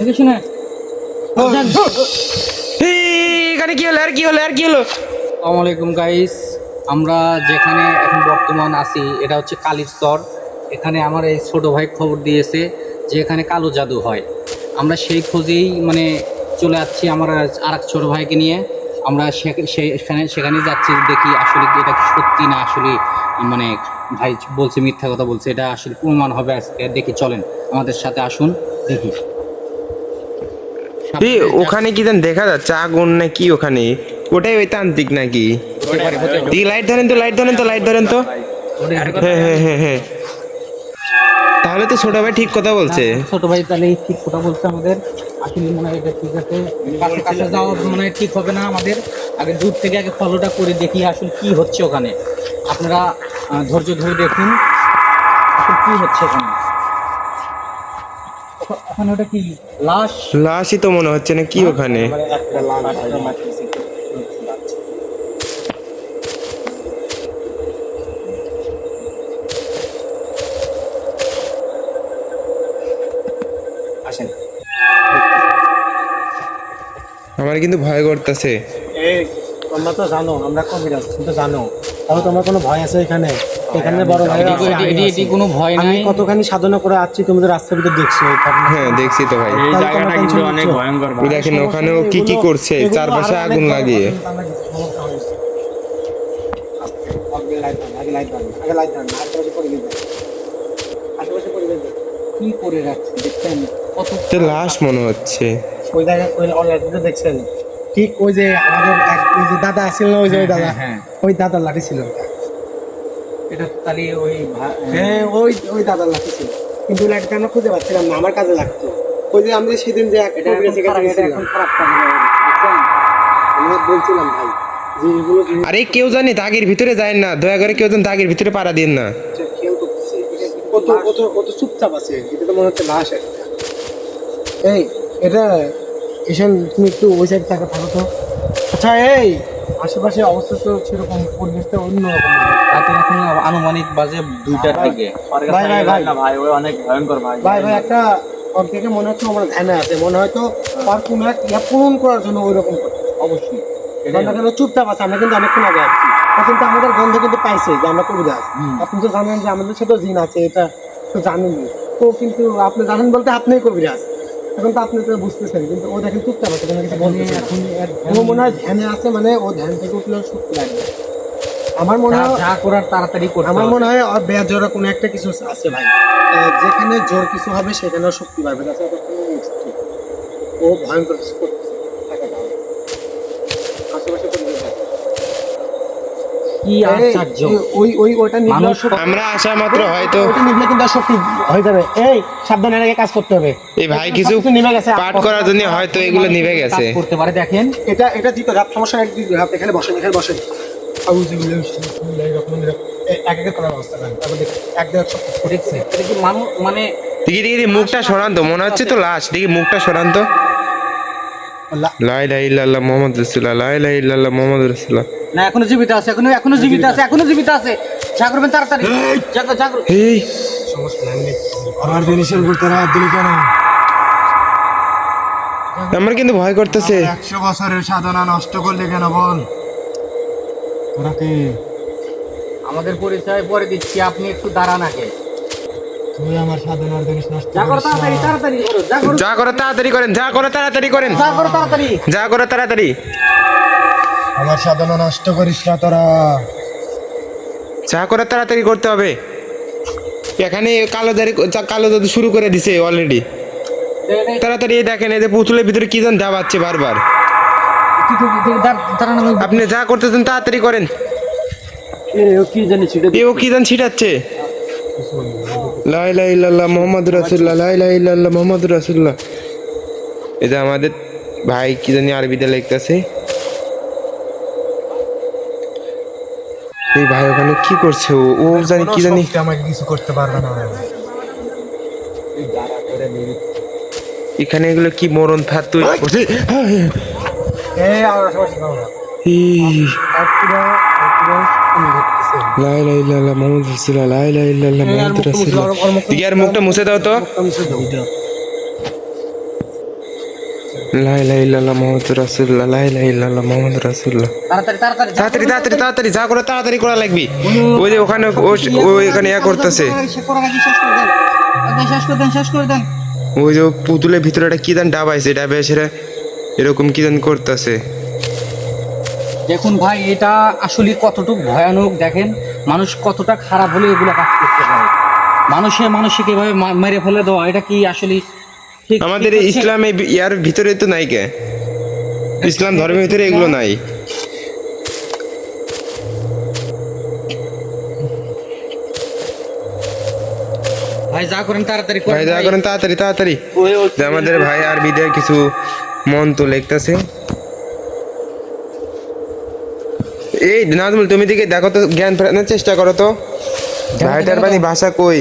দেখে শুনে। এখানে কি হলো? আর কি হলো? আর কি হলো? আসসালামু আলাইকুম গাইস আমরা যেখানে এখন বর্তমান আছি এটা হচ্ছে কালীর চর। এখানে আমার এই ছোট ভাই খবর দিয়েছে যে এখানে কালো জাদু হয়। আমরা সেই খোঁজেই মানে চলে যাচ্ছি আমার আর এক ছোটো ভাইকে নিয়ে। আমরা সে- সেখানে সেখানে যাচ্ছি দেখি আসলে কি এটা কি সত্যি না আসলে মানে ভাই বলছে মিথ্যা কথা বলছে এটা আসলে প্রমাণ হবে আজকে। দেখি চলেন। আমাদের সাথে আসুন দেখি। ওখানে কি যেন দেখা যাচ্ছে আগুন না কি ওখানে? ওটাই ওই তান্ত্রিক নাকি? লাইট ধরেন তো লাইট ধরেন তো লাইট ধরেন তো। হ্যাঁ হ্যাঁ হ্যাঁ হ্যাঁ। তাহলে তো ছোট ভাই ঠিক কথা বলছে। ছোট ভাই তাহলে ঠিক কথা বলছে আমাদের। আসলে মনে হয় এটা ঠিক আছে। কাছে কাছে যাওয়া মনে হয় ঠিক হবে না আমাদের। আগে দূর থেকে আগে ফলোটা করে দেখি আসলে কি হচ্ছে ওখানে। আপনারা ধৈর্য ধরে দেখুন। আসলে কি হচ্ছে ওখানে? ওখা- ওখানে ওটা কি লাশ? লাশই তো মনে হচ্ছে না কি ওখানে? আসেন। আমার কিন্তু ভয় করতেছে। এই তোমরা তো জানো আমরা কবিরাজ তুমি তো জানো। তাহলে তোমার কোনো ভয় আছে এখানে? এখানে বড় ভাই এটি- আছে, আছি। কোনো ভয় নাই। কতখানি সাধনা করে আসছি তুমি তো রাস্তার ভিতর দেখছ হ্যাঁ দেখছি তো ভাই। তাহলে তোমরা tension নিচ্ছ? ওই দেখেন ওখানেও কি কি করছে? চারপাশে আগুন অনেক লাগিয়ে। আগে আগে আশেপাশে পরিবেশ। কি করে রাখছে দেখছেন? কত লাশ মনে হচ্ছে। ওই জায়গায় দেখছেন? ঠিক ওই যে আমাদের ওই যে দাদা ছিল না ওই যে ওই দাদা? হ্যাঁ, হ্যাঁ। ওই দাদার লাঠি ছিল এটা তাহলে ওই হ্যাঁ ওই ওই দাদার লাঠি ছিল। কিন্তু লাঠিটা আমরা খুঁজে পাচ্ছিলাম না আমার কাজে লাগতো। ওই যে আমরা সেদিন যে এক এটা এখন কবিরাজের কাছে খারাপ, এটা গেছিলাম, এখন খারাপ কাজ হবে, দেখছেন আমরা বলছিলাম ভাই আরে কেউ জানি দাগের ভিতরে যায় না। দয়া করে কেউ যেন দাগের ভিতরে পাড়া দিন না। খেয়াল কত কত কত চুপচাপ আছে। এটা তো মনে হচ্ছে লাশ একটা। এই এটা ঈশান তুমি একটু ওই সাইড থাকা থাকো তো। আচ্ছা এই আশেপাশে অবস্থা তো সেরকম পরিবেশটা অন্যরকম। এখন আনুমানিক বাজে দুইটার দিকে। ভাই ভাই ভাই। ভাই ওই অনেক ভয়ঙ্কর ভাই। ভাই ভাই একটা ওর থেকে মনে হচ্ছে আমার ধ্যানে আছে। মনে হয় তো তার কোনো এক ইয়া পূরণ করার জন্য ওই রকম অবশ্যই। আমরা কেন চুপচাপ আছে আমরা কিন্তু অনেকক্ষণ আগে আসছি। কিন্তু আমাদের গন্ধ কিন্তু পাইছে যে আমরা কবিরাজ আপনি তো জানেন যে আমাদের সাথে জিন আছে এটা তো জানেন তো কিন্তু আপনি জানেন বলতে আপনিই কবিরাজ এখন তো আপনি তো বুঝতেছেন কিন্তু ও দেখেন চুপচাপ আছে কোনো কিছু বলতেছে এখন ও মনে হয় ধ্যানে আছে মানে ও ধ্যান থেকে উঠলে শক্তি লাগবে আমার মনে হয় যা করার তাড়াতাড়ি করতে আমার মনে হয় আর বেজোড়া কোনো একটা কিছু আছে ভাই। যেখানে জোর কিছু হবে সেখানে শক্তি পাবে তাছাড়া। ও ভয়ঙ্কর কিছু করতেছে কি আশ্চর্য। ওই ওই নিভলে আমরা আসা মাত্র হয়তো নিভলে কিন্তু হয়ে যাবে। এই সাবধানে আগে কাজ করতে হবে। এই ভাই কিছু নিভে গেছে। পাঠ করার জন্য হয়তো এগুলো নিভে গেছে। করতে পারে দেখেন। এটা এটা দিতে রাত সমস্যা এক দিতে রাত এখানে বসেন এখানে বসেন। মানে দেখি দেখি মুখটা সরান তো মনে হচ্ছে তো লাশ। দেখি মুখটা সরান তো। লাই লাই ইল্লাল্লাহ মোহাম্মদ রাসূলুল্লাহ লাই লাই ইল্লাল্লাহ মোহাম্মদ রাসূলুল্লাহ। না এখনও জীবিত আছে এখনও এখনও জীবিত আছে এখনও জীবিত আছে। যা করবেন তাড়াতাড়ি। জাগো জাগো এই! আমার জিনিসের উপর তারা হাত দিলি কেন? আমার কিন্তু ভয় করতেছে। একশো বছরের সাধনা নষ্ট করলে কেন বল? তোরা কে? আমাদের পরিচয় পরে দিচ্ছি আপনি একটু দাঁড়ান আগে। তুই আমার সাধনার জিনিস নষ্ট যা করো তাড়াতাড়ি তাড়াতাড়ি করো যা করো। যা করে তাড়াতাড়ি করেন যা করে তাড়াতাড়ি করেন। যা করো তাড়াতাড়ি। যা করে তাড়াতাড়ি। আমার সাধনা নষ্ট করিস না তোরা। যা করে তাড়াতাড়ি করতে হবে। এখানে কালো দাড়ি কালো জাদু শুরু করে দিছে অলরেডি তাড়াতাড়ি দেখেন যে পুতুলের ভিতরে কি যেন দাবাচ্ছে বারবার। আপনি যা করতেছেন তাড়াতাড়ি করেন। জানি ও কি যেন ছিটাচ্ছে। লাই লাই ইল্লাল্লাহ মোহাম্মদ রাসূলুল্লাহ, লাই লাই ইল্লাল্লাহ মোহাম্মদ রাসূলুল্লাহ। এই যে আমাদের ভাই কি জানি আরবিতে লিখতেছে। এই ভাই ওখানে কি করছে? ও ও জানি কি জানি আমাকে কিছু করতে পারবে না। এখানে এগুলো কি মরণ ফাত তুই করছে? এই আমার আশেপাশে যাও না এই একপুরা একপুরা আমি দেখতেছি। লাই লাই ইল্লাল্লাহ মোহাম্মদ লাই লাই ইল্লাল্লাহ মোহাম্মদ রাসূলুল্লাহ। আর মুখটা মুছে দাও তো। তাড়াতাড়ি তাড়াতাড়ি তাড়াতাড়ি তাড়াতাড়ি তাড়াতাড়ি যা করে তাড়াতাড়ি করা লাগবে। ওই যে ওখানে ও- ও এখানে ইয়া করতেছে। ওই যে পুতুলের ভিতরে একটা কি দান ডাবাইছে ডাবে সেটা এরকম কি দান করতেছে। দেখুন ভাই এটা আসলে কতটুকু ভয়ানক দেখেন মানুষ কতটা খারাপ হলে এগুলো কাজ করতে পারে। মানুষে মানুষকে এভাবে মেরে ফেলে দেওয়া এটা কি আসলে আমাদের? ইসলামে ইয়ার ভিতরে তো নাই কে? ইসলাম ধর্মের ভিতরে এগুলো নাই। ভাই যা করেন তাড়াতাড়ি ভাই করেন করেন তাড়াতাড়ি তাড়াতাড়ি। ওই- ওই- যে আমাদের ভাই আর বিদায় কিছু মন তো লিখতেছে এই নাজমুল তুমি দিকে দেখো তো জ্ঞান ফেরানোর চেষ্টা করো তো। ভাইটার ভাষা কই?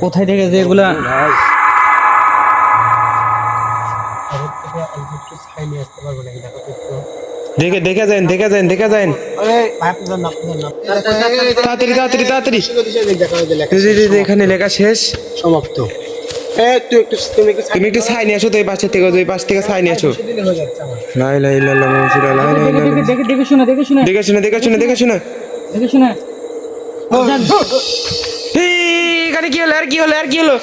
কোথায় থেকে দেখে দেখে যান দেখে যান দেখে যান। তাড়াতাড়ি তাড়াতাড়ি তাড়াতাড়ি। এখানে লেখা শেষ। সমাপ্ত। তুমি একটু তুমি একটু ছাই নিয়ে আসো তো এই পাশ থেকে ওই পাশ থেকে ছাই নিয়ে আসো। দিলে হয়ে যাচ্ছে আমার। লা ইলাহা ইল্লাল্লাহ মুহাম্মাদুর রাসূলুল্লাহ লা ইলাহা দেখে শুনে দেখে শুনে দেখে শুনে। দেখে শুনে দেখে শুনে দেখে শুনে। এখানে কি হলো? আর কি হলো? আর কি হলো?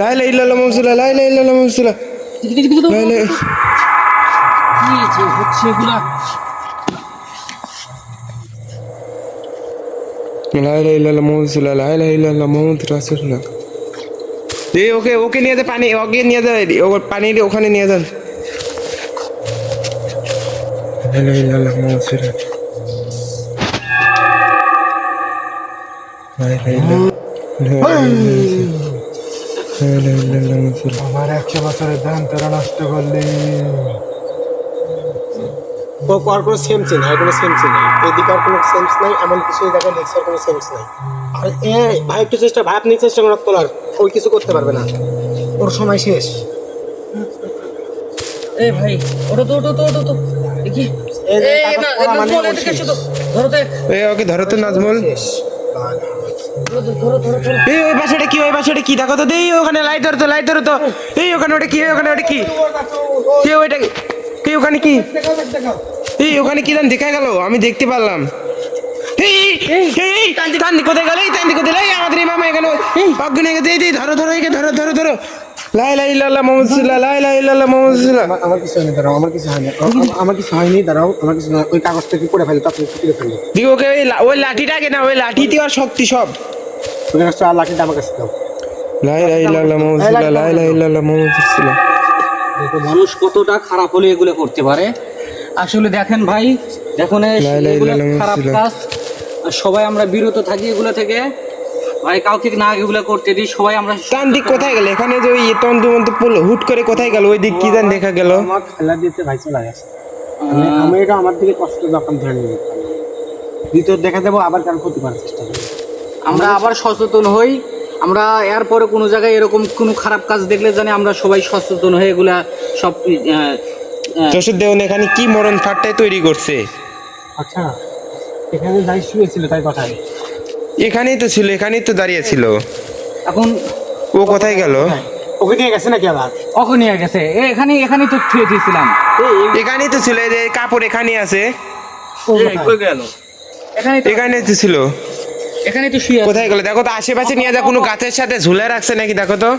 লাই ইলাহা ইল্লাল্লাহ লাই লাই লা ইলাহা হচ্ছে এগুলা ওকে ওকে নিয়ে যা পানি ওকে নিয়ে যা ও পানি ওখানে নিয়ে যান লা আমার একশো বছরের ধান তারা নষ্ট করলে। আর কোনো সেন্স নাই কোনো সেন্স নাই। এদিকে আর কোনো সেন্স নাই এমন কিছু এই জায়গায় লেক্সার কোনো সেন্স নাই। আর এ ভাই একটু চেষ্টা ভাই আপনি চেষ্টা করেন তোলার ওই কিছু করতে পারবে না। ওর সময় শেষ। এই ভাই ওটো তো ওটো তো ওটো তো। দেখি। মানে নাজমুল, ওর এদিকে শেষ। এসো তো। ধরো তো। ওকে ধরো তো নাজমুল। শেষ। এই ওই পাশে কি ওই পাশে কি? দেখো তো দেই ওখানে লাইট ধরো তো লাইট ধরো তো। এই ওখানে ওটা কি ওখানে ওটা কি? এই ওইটা এই ওখানে কি? এই ওখানে কি জান দেখা গেল আমি দেখতে পারলাম। এই এই এই তান্দি কোথায় গেল? এই তান্দি কোথায় এই আমাদের ইমাম এখানে অগ্নি গেছে। এই ধরো ধরো একে ধরো ধরো ধরো। লাই লাই মুহাম্মদ সাল্লাল্লাহ লাই লাই মুহাম্মদ আমার- কিছু হয়নি দাঁড়াও আমার কিছু হয়নি। আমার কিছু হয়নি দাঁড়াও আমার কিছু ওই কাগজটা কি করে ফেলি তারপরে তুলে ফেলি। দিকে ওকে ওই লা- ওই লাঠিটাকে না ওই লাঠিতে আর শক্তি সব। ওই কাগজটা আর লাঠিটা আমার কাছে দাও লাই লাই মুহাম্মদ সাল্লাল্লাহ লাই লাই মুহাম্মদ সাল্লাল্লাহ দেখো মানুষ কতটা খারাপ হলে এগুলো করতে পারে। আসলে দেখেন ভাই দেখুন খারাপ কাজ। সবাই আমরা বিরত থাকি এগুলো থেকে। ভাই কাউকে না এগুলো করতে দিই সবাই আমরা দিক কোথায় গেল? এখানে যে ওই তন্তু মন্তু পড়ল হুট করে কোথায় গেল? ওই দিক কি জান দেখা গেল। আমার খেলা দিতে ভাই চলে গেছে। আমি এটা আমার দিকে কষ্ট যখন ধরে নিয়ে ভিতর দেখা যাব আবার কারও ক্ষতি করার চেষ্টা করি আমরা আবার সচেতন হই। আমরা এরপরে কোনো জায়গায় এরকম কোনো খারাপ কাজ দেখলে জানি আমরা সবাই সচেতন হয়ে এগুলা সব যশোর দেওয়ান এখানে কি মরণ ফাটটাই তৈরি করছে? আচ্ছা এখানে যাই শুয়েছিল তাই কথাই এখানেই তো ছিল এখানেই তো দাঁড়িয়ে ছিল। এখন ও কোথায় গেল? ওকে নিয়ে গেছে নাকি আবার? অখন নিয়ে গেছে। এ, এখানে এখানেই তো ছুঁয়ে দিয়েছিলাম। এখানেই তো ছিল এই যে কাপড় এখানে আছে। গেল? এখানেই এখানেই তো ছিল। এখানেই তো শুয়ে কোথায় গেল? দেখো তো আশেপাশে নিয়ে যা কোনো গাছের সাথে ঝুলে রাখছে নাকি দেখো তো।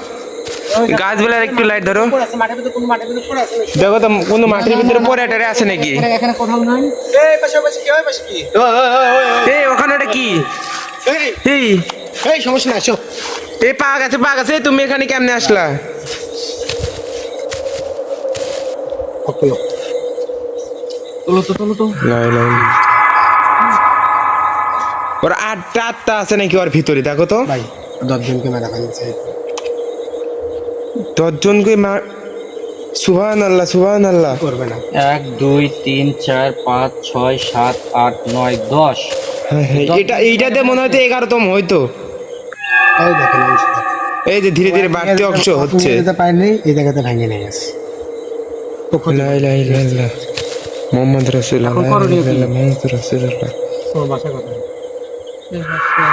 গাছগুলার একটু লাইট ধরো? দেখো তো কোনো মাটির ভিতরে পরে টারে আছে নাকি? এখানে- এখানে কোথাও নাই। এই পাশে পাশে কি হয় পাশে কি? এই ওখানে কি? এই সমস্যা আসো এই পা গেছে পা গেছে। তুমি এখানে কেমনে আসলা? তোলো তো তোলো তো। ওর আটটা আটটা আছে নাকি ওর ভিতরে দেখো তো। ভাই দশজনকে মেরা ফেলছে দশজন কই মা সুবহান আল্লাহ আল্লাহ করবে না? এক দুই তিন চার পাঁচ ছয় সাত আট নয় দশ। হ্যাঁ, হ্যাঁ, এটা এইটাতে মনে হয়তো এগারোতম হয়তো। এই দেখেন এই যে ধীরে ধীরে বাড়তি অংশ হচ্ছে। পারেনি এই জায়গাতে ভেঙে নিয়ে গেছে। মুহাম্মদ? ইল্লাল্লাহ। মুহাম্মদ রাসূলুল্লাহ তোর বাসা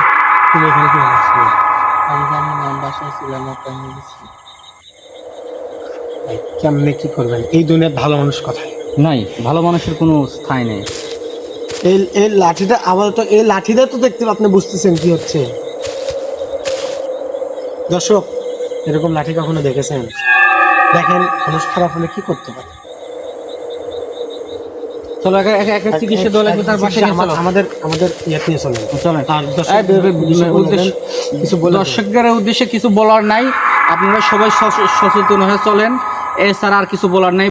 তুমি এখানে কি আসছো আমি জানি না বাসায় ছিলাম ওকে আমি গেছি। কেমনে কি করবেন? এই দুনিয়ার ভালো মানুষ কথায়? নাই ভালো মানুষের কোনো স্থায় নেই। এই এই লাঠিটা আপাতত এই লাঠিটা তো দেখতে আপনি বুঝতেছেন কি হচ্ছে। দর্শক এরকম লাঠি কখনো দেখেছেন? দেখেন মানুষ খারাপ হলে কি করতে পারে? চলো চিকিৎসা দেওয়া লাগবে তার চলো। আমাদের নিয়ে কিছু দর্শকদের উদ্দেশ্যে কিছু বলার নাই। আপনারা সবাই সচেতন হয়ে চলেন। এছাড়া আর কিছু বলার নাই।